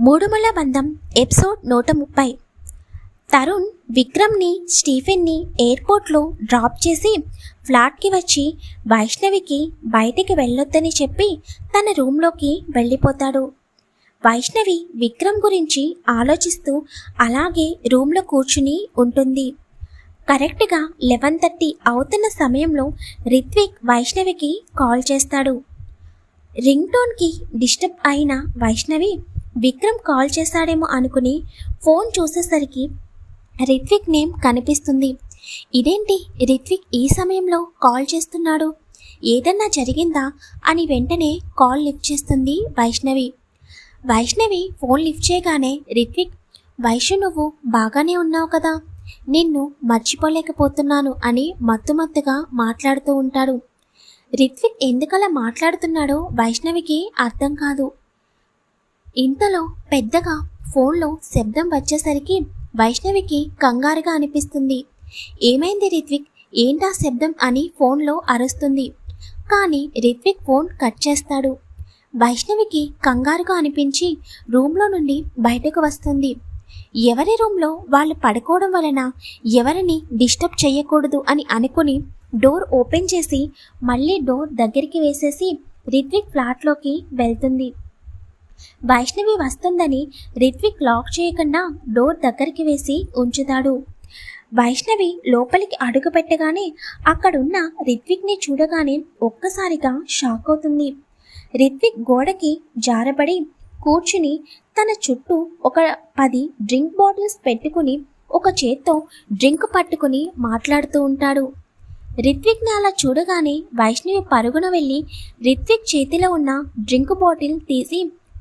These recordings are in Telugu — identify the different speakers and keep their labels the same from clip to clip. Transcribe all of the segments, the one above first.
Speaker 1: మూడుమల బంధం ఎపిసోడ్ నూట ముప్పై. తరుణ్ విక్రమ్ని స్టీఫెన్ని ఎయిర్పోర్ట్లో డ్రాప్ చేసి ఫ్లాట్కి వచ్చి వైష్ణవికి బయటికి వెళ్ళొద్దని చెప్పి తన రూమ్లోకి వెళ్ళిపోతాడు. వైష్ణవి విక్రమ్ గురించి ఆలోచిస్తూ అలాగే రూమ్లో కూర్చుని ఉంటుంది. కరెక్ట్గా లెవెన్ థర్టీ అవుతున్న సమయంలో రిత్విక్ వైష్ణవికి కాల్ చేస్తాడు. రింగ్ టోన్కి డిస్టర్బ్ అయిన వైష్ణవి విక్రమ్ కాల్ చేశాడేమో అనుకుని ఫోన్ చూసేసరికి రిత్విక్ నేమ్ కనిపిస్తుంది. ఇదేంటి రిత్విక్ ఈ సమయంలో కాల్ చేస్తున్నాడు? ఏదన్నా జరిగిందా? అని వెంటనే కాల్ లిఫ్ట్ చేస్తుంది వైష్ణవి. వైష్ణవి ఫోన్ లిఫ్ట్ చేయగానే రిత్విక్ వైష్ణు నువ్వు బాగానే ఉన్నావు కదా? నిన్ను మర్చిపోలేకపోతున్నాను అని మత్తుమత్తుగా మాట్లాడుతూ ఉంటాడు. రిత్విక్ ఎందుకలా మాట్లాడుతున్నాడో వైష్ణవికి అర్థం కాదు. ఇంతలో పెద్దగా ఫోన్లో శబ్దం వచ్చేసరికి వైష్ణవికి కంగారుగా అనిపిస్తుంది. ఏమైంది రిత్విక్? ఏంటా శబ్దం అని ఫోన్లో అరుస్తుంది. కానీ రిత్విక్ ఫోన్ కట్ చేస్తాడు. వైష్ణవికి కంగారుగా అనిపించి రూమ్లో నుండి బయటకు వస్తుంది. ఎవరి రూమ్లో వాళ్ళు పడుకోవడం వలన ఎవరిని డిస్టర్బ్ చేయకూడదు అని అనుకుని డోర్ ఓపెన్ చేసి మళ్ళీ డోర్ దగ్గరికి వేసేసి రిత్విక్ ఫ్లాట్లోకి వెళ్తుంది. వైష్ణవి వస్తుందని రిత్విక్ లాక్ చేయకుండా డోర్ దగ్గరికి వేసి ఉంచుతాడు. వైష్ణవి లోపలికి అడుగు పెట్టగానే అక్కడున్న రిత్విక్ని చూడగానే ఒక్కసారిగా షాక్ అవుతుంది. రిత్విక్ గోడకి జారబడి కూర్చుని తన చుట్టూ ఒక పది డ్రింక్ బాటిల్స్ పెట్టుకుని ఒక చేత్తో డ్రింక్ పట్టుకుని మాట్లాడుతూ ఉంటాడు. రిత్విక్ని అలా చూడగానే వైష్ణవి పరుగున వెళ్ళి రిత్విక్ చేతిలో ఉన్న డ్రింక్ బాటిల్ తీసి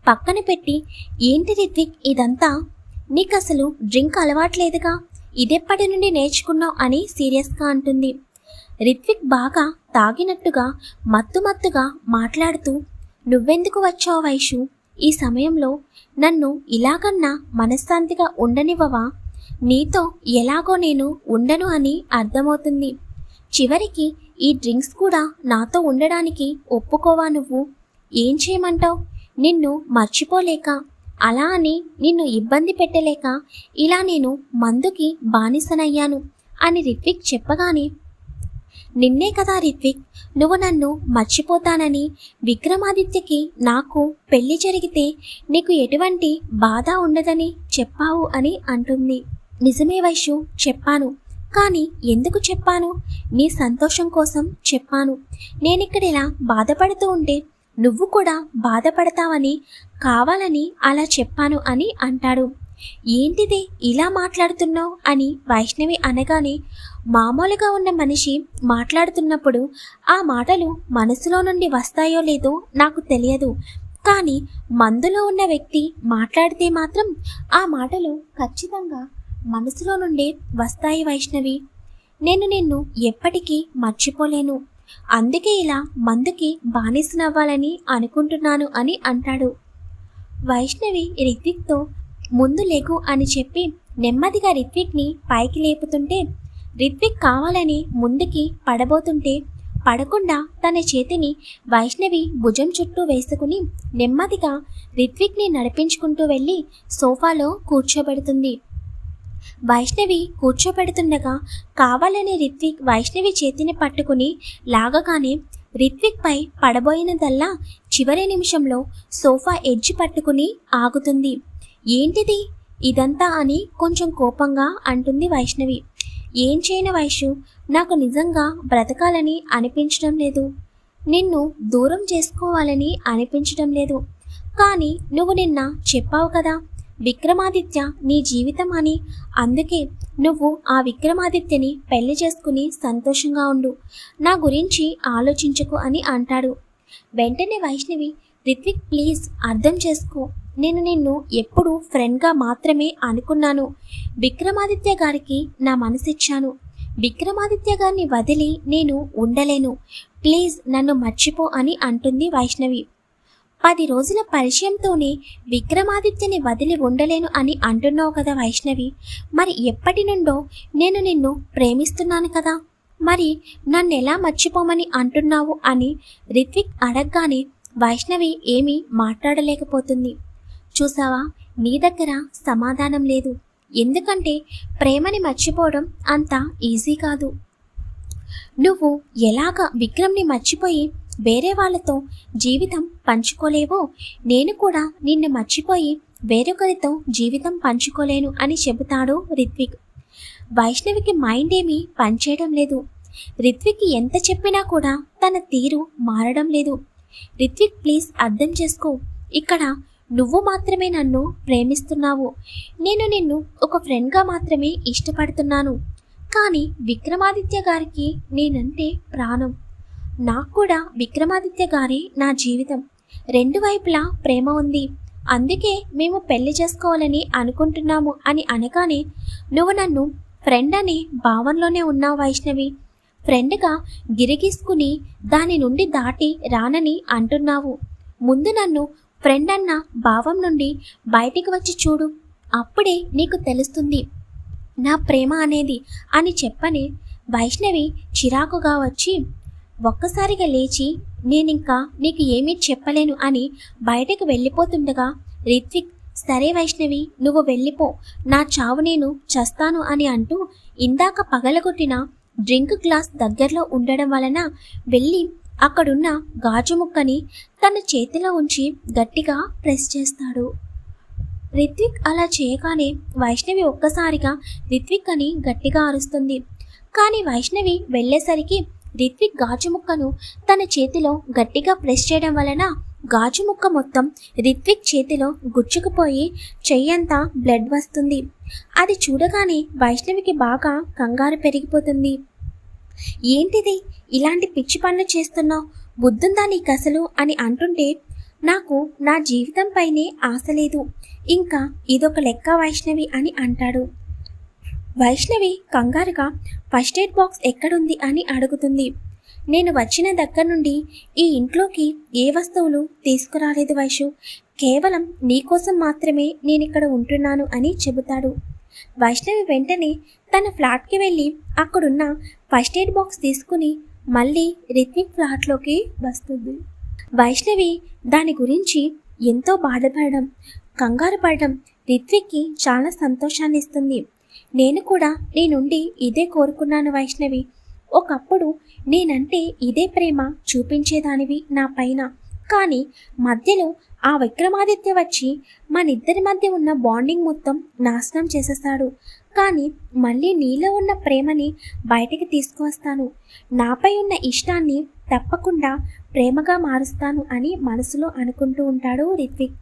Speaker 1: పక్కన పెట్టి ఏంటి రిత్విక్ ఇదంతా? నీకు అసలు డ్రింక్ అలవాట్లేదుగా? ఇదెప్పటి నుండి నేర్చుకున్నావు? అని సీరియస్గా అంటుంది. రిత్విక్ బాగా తాగినట్టుగా మత్తు మత్తుగా మాట్లాడుతూ నువ్వెందుకు వచ్చావు వైషు? ఈ సమయంలో నన్ను ఇలాగన్నా మనశ్శాంతిగా ఉండనివ్వవా? నీతో ఎలాగో నేను ఉండను అని అర్థమవుతుంది. చివరికి ఈ డ్రింక్స్ కూడా నాతో ఉండడానికి ఒప్పుకోవా నువ్వు? ఏం చేయమంటావు? నిన్ను మర్చిపోలేక అలా అని నిన్ను ఇబ్బంది పెట్టలేక ఇలా నేను మందుకి బానిసనయ్యాను అని రిత్విక్ చెప్పగానే నిన్నే కదా రిత్విక్ నువ్వు నన్ను మర్చిపోతానని విక్రమాదిత్యకి నాకు పెళ్ళి జరిగితే నీకు ఎటువంటి బాధ ఉండదని చెప్పావు అని అంటుంది. నిజమే వైషు చెప్పాను. కానీ ఎందుకు చెప్పాను? నీ సంతోషం కోసం చెప్పాను. నేనిక్కడ ఇలా బాధపడుతూ ఉంటే నువ్వు కూడా బాధపడతావని కావాలని అలా చెప్పాను అని అంటాడు. ఏంటిది ఇలా మాట్లాడుతున్నావు అని వైష్ణవి అనగానే మామూలుగా ఉన్న మనిషి మాట్లాడుతున్నప్పుడు ఆ మాటలు మనసులో నుండి వస్తాయో లేదో నాకు తెలియదు. కానీ మందులో ఉన్న వ్యక్తి మాట్లాడితే మాత్రం ఆ మాటలు ఖచ్చితంగా మనసులో నుండే వస్తాయి వైష్ణవి. నేను నిన్ను ఎప్పటికీ మర్చిపోలేను. అందుకే ఇలా మందుకి బానిసనవ్వాలని అనుకుంటున్నాను అని అంటాడు. వైష్ణవి రిత్విక్తో ముందు లేకు అని చెప్పి నెమ్మదిగా రిత్విక్ని పైకి లేపుతుంటే రిత్విక్ కావాలని ముందుకి పడబోతుంటే పడకుండా తన చేతిని వైష్ణవి భుజం చుట్టూ వేసుకుని నెమ్మదిగా రిత్విక్ని నడిపించుకుంటూ వెళ్ళి సోఫాలో కూర్చోబెడుతుంది. వైష్ణవి కూర్చోబెడుతుండగా కావాలని రిత్విక్ వైష్ణవి చేతిని పట్టుకుని లాగగానే రిత్విక్ పై పడబోయినదల్లా చివరి నిమిషంలో సోఫా ఎడ్జి పట్టుకుని ఆగుతుంది. ఏంటిది? ఇదంతా అని కొంచెం కోపంగా అంటుంది వైష్ణవి. ఏం చేయని వైషు? నాకు నిజంగా బ్రతకాలని అనిపించడం లేదు. నిన్ను దూరం చేసుకోవాలని అనిపించడం లేదు. కానీ నువ్వు నిన్న చెప్పావు కదా విక్రమాదిత్య నీ జీవితం అని. అందుకే నువ్వు ఆ విక్రమాదిత్యని పెళ్ళి చేసుకుని సంతోషంగా ఉండు. నా గురించి ఆలోచించకు అని అంటాడు. వెంటనే వైష్ణవి రిత్విక్ ప్లీజ్ అర్థం చేసుకో. నేను నిన్ను ఎప్పుడు ఫ్రెండ్గా మాత్రమే అనుకున్నాను. విక్రమాదిత్య గారికి నా మనసిచ్చాను. విక్రమాదిత్య గారిని వదిలి నేను ఉండలేను. ప్లీజ్ నన్ను మర్చిపో అని అంటుంది వైష్ణవి. పది రోజుల పరిచయంతోనే విక్రమాదిత్యని వదిలి ఉండలేను అని అంటున్నావు కదా వైష్ణవి. మరి ఎప్పటి నుండో నేను నిన్ను ప్రేమిస్తున్నాను కదా. మరి నన్ను ఎలా మర్చిపోమని అంటున్నావు అని రిత్విక్ అడగగానే వైష్ణవి ఏమీ మాట్లాడలేకపోతుంది. చూసావా? నీ దగ్గర సమాధానం లేదు. ఎందుకంటే ప్రేమని మర్చిపోవడం అంత ఈజీ కాదు. నువ్వు ఎలాగ విక్రమ్ని మర్చిపోయి వేరే వాళ్ళతో జీవితం పంచుకోలేవో? నేను కూడా నిన్ను మర్చిపోయి వేరొకరితో జీవితం పంచుకోలేను అని చెబుతాడు రిత్విక్. వైష్ణవికి మైండ్ ఏమీ పనిచేయడం లేదు. రిత్విక్ ఎంత చెప్పినా కూడా తన తీరు మారడం లేదు. రిత్విక్ ప్లీజ్ అర్థం చేసుకో. ఇక్కడ నువ్వు మాత్రమే నన్ను ప్రేమిస్తున్నావు. నేను నిన్ను ఒక ఫ్రెండ్గా మాత్రమే ఇష్టపడుతున్నాను. కానీ విక్రమాదిత్య గారికి నేనంటే ప్రాణం. నాకు కూడా విక్రమాదిత్య గారి నా జీవితం. రెండు వైపులా ప్రేమ ఉంది. అందుకే మేము పెళ్ళి చేసుకోవాలని అనుకుంటున్నాము అని అనగానే నువ్వు నన్ను ఫ్రెండ్ అనే భావనలోనే ఉన్నావు వైష్ణవి. ఫ్రెండ్గా గిరిగీసుకుని దాని నుండి దాటి రానని అంటున్నావు. ముందు నన్ను ఫ్రెండ్ అన్న భావం నుండి బయటికి వచ్చి చూడు. అప్పుడే నీకు తెలుస్తుంది. నా ప్రేమ అనేది అని చెప్పని వైష్ణవి చిరాకుగా వచ్చి ఒక్కసారిగా లేచి నేనింకా నీకు ఏమీ చెప్పలేను అని బయటకు వెళ్ళిపోతుండగా రిత్విక్ సరే వైష్ణవి నువ్వు వెళ్ళిపో. నా చావు నేను చస్తాను అని అంటూ ఇందాక పగలగొట్టిన డ్రింక్ గ్లాస్ దగ్గరలో ఉండడం వలన వెళ్ళి అక్కడున్న గాజు ముక్కని తన చేతిలో ఉంచి గట్టిగా ప్రెస్ చేస్తాడు. రిత్విక్ అలా చేయగానే వైష్ణవి ఒక్కసారిగా రిత్విక్ అని గట్టిగా అరుస్తుంది. కానీ వైష్ణవి వెళ్ళేసరికి రిత్విక్ గాజు ముక్కను తన చేతిలో గట్టిగా ప్రెస్ చేయడం వలన గాజు ముక్క మొత్తం రిత్విక్ చేతిలో గుచ్చుకుపోయి చెయ్యంతా బ్లడ్ వస్తుంది. అది చూడగానే వైష్ణవికి బాగా కంగారు పెరిగిపోతుంది. ఏంటిది? ఇలాంటి పిచ్చి పనులు చేస్తున్నావు? బుద్ధుందా నీకు అసలు? అని అంటుంటే నాకు నా జీవితంపైనే ఆశ లేదు. ఇంకా ఇదొక లెక్క వైష్ణవి అని అంటాడు. వైష్ణవి కంగారుగా ఫస్ట్ ఎయిడ్ బాక్స్ ఎక్కడుంది? అని అడుగుతుంది. నేను వచ్చిన దగ్గర నుండి ఈ ఇంట్లోకి ఏ వస్తువులు తీసుకురాలేదు వైషు. కేవలం నీకోసం మాత్రమే నేను ఇక్కడ ఉంటున్నాను అని చెబుతాడు. వైష్ణవి వెంటనే తన ఫ్లాట్కి వెళ్ళి అక్కడున్న ఫస్ట్ ఎయిడ్ బాక్స్ తీసుకుని మళ్ళీ రిత్విక్ ఫ్లాట్లోకి వస్తుంది. వైష్ణవి దాని గురించి ఎంతో బాధపడడం కంగారు పడడం రిత్విక్కి చాలా సంతోషాన్ని ఇస్తుంది నేను కూడా నీ నుండి ఇదే కోరుకున్నాను వైష్ణవి. ఒకప్పుడు నేనంటే ఇదే ప్రేమ చూపించేదానివి నా పైన. కానీ మధ్యలో ఆ విక్రమాదిత్య వచ్చి మనిద్దరి మధ్య ఉన్న బాండింగ్ మొత్తం నాశనం చేసేస్తాడు. కానీ మళ్ళీ నీలో ఉన్న ప్రేమని బయటికి తీసుకువస్తాను. నాపై ఉన్న ఇష్టాన్ని తప్పకుండా ప్రేమగా మారుస్తాను అని మనసులో అనుకుంటూ ఉంటాడు Ritvik.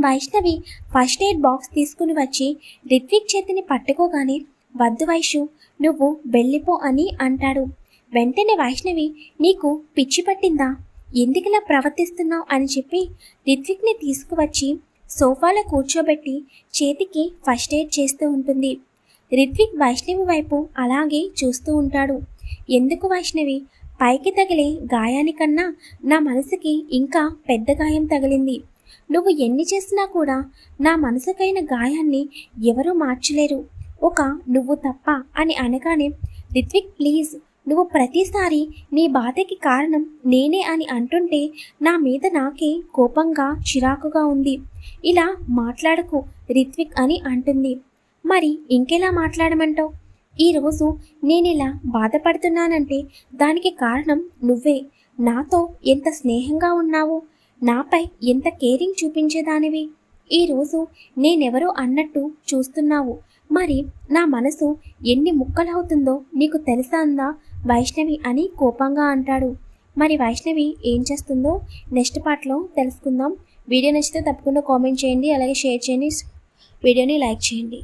Speaker 1: Vaishnavi first aid box తీసుకుని వచ్చి రిత్విక్ చేతిని పట్టుకోగానే వద్దు వైషు నువ్వు వెళ్ళిపో అని అంటాడు. వెంటనే వైష్ణవి నీకు పిచ్చి పట్టిందా? ఎందుకులా ప్రవర్తిస్తున్నావు? అని చెప్పి రిత్విక్ని తీసుకువచ్చి సోఫాలో కూర్చోబెట్టి చేతికి ఫస్ట్ ఎయిడ్ చేస్తూ ఉంటుంది. రిత్విక్ వైష్ణవి వైపు అలాగే చూస్తూ ఉంటాడు. ఎందుకు వైష్ణవి? పైకి తగిలే గాయానికన్నా నా మనసుకి ఇంకా పెద్ద గాయం తగిలింది. నువ్వు ఎన్ని చేసినా కూడా నా మనసుకైన గాయాన్ని ఎవరూ మార్చలేరు. ఒక నువ్వు తప్ప అని అనగానే రిత్విక్ ప్లీజ్ నువ్వు ప్రతిసారి నీ బాధకి కారణం నేనే అని అంటుంటే నా మీద నాకే కోపంగా చిరాకుగా ఉంది. ఇలా మాట్లాడకు రిత్విక్ అని అంటుంది. మరి ఇంకెలా మాట్లాడమంటావు? ఈరోజు నేను ఇలా బాధపడుతున్నానంటే దానికి కారణం నువ్వే. నాతో ఎంత స్నేహంగా ఉన్నావు? నాపై ఎంత కేరింగ్ చూపించేదానివి? ఈరోజు నేనెవరో అన్నట్టు చూస్తున్నావు. మరి నా మనసు ఎన్ని ముక్కలవుతుందో నీకు తెలుసా అందా? వైష్ణవి అని కోపంగా అంటాడు. మరి వైష్ణవి ఏం చేస్తుందో నెక్స్ట్ పార్ట్లో తెలుసుకుందాం. వీడియో నచ్చితే తప్పకుండా కామెంట్ చేయండి అలాగే షేర్ చేయండి. వీడియోని లైక్ చేయండి.